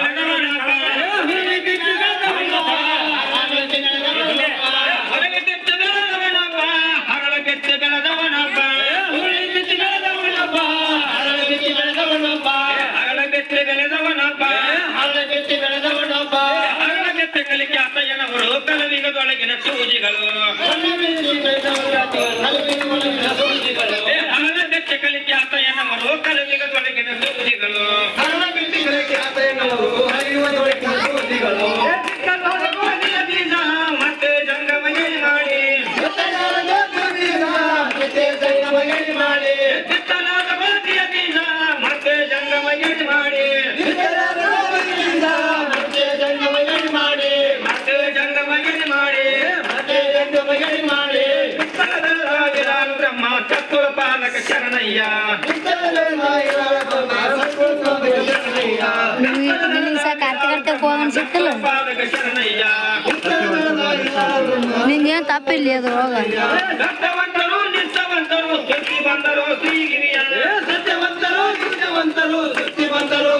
ಬೆಳೆದವನೊಬ್ಬ ಬೆಳೆದವನೊಬ್ಬ ಬೆಳೆದವನೊಬ್ಬ ಸೂಜಿಗಳು ಕಾರ್ತಿಕ್ ತಪ್ಪಿಲ್ಲ ಅದು ಹೋಗ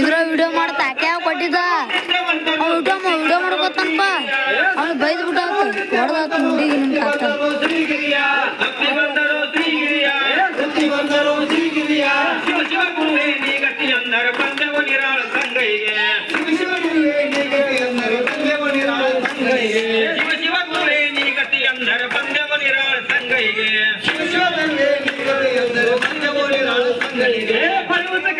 ಇದ್ರ ವಿಡಿಯೋ ಮಾಡ್ತಾ ಯಾಕೆ ಕೊಟ್ಟಿದ್ದ? ಅವ್ನು ವಿಡಿಯೋ ವಿಡಿಯೋ ಮಾಡ್ಕೋತನಪ್ಪ. ಅವ್ನು ಬೈದ್ಬಿಟ್ಟ ಹೊಡೆದ ನಿನ್ ಕಾಕ 耶！快点！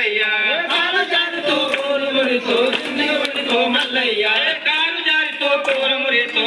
మల్లయ్యా. కారు జారితో కోరు మురితో దిండి ఒడితో మల్లయ్యా. కారు జారితో కోరు మురితో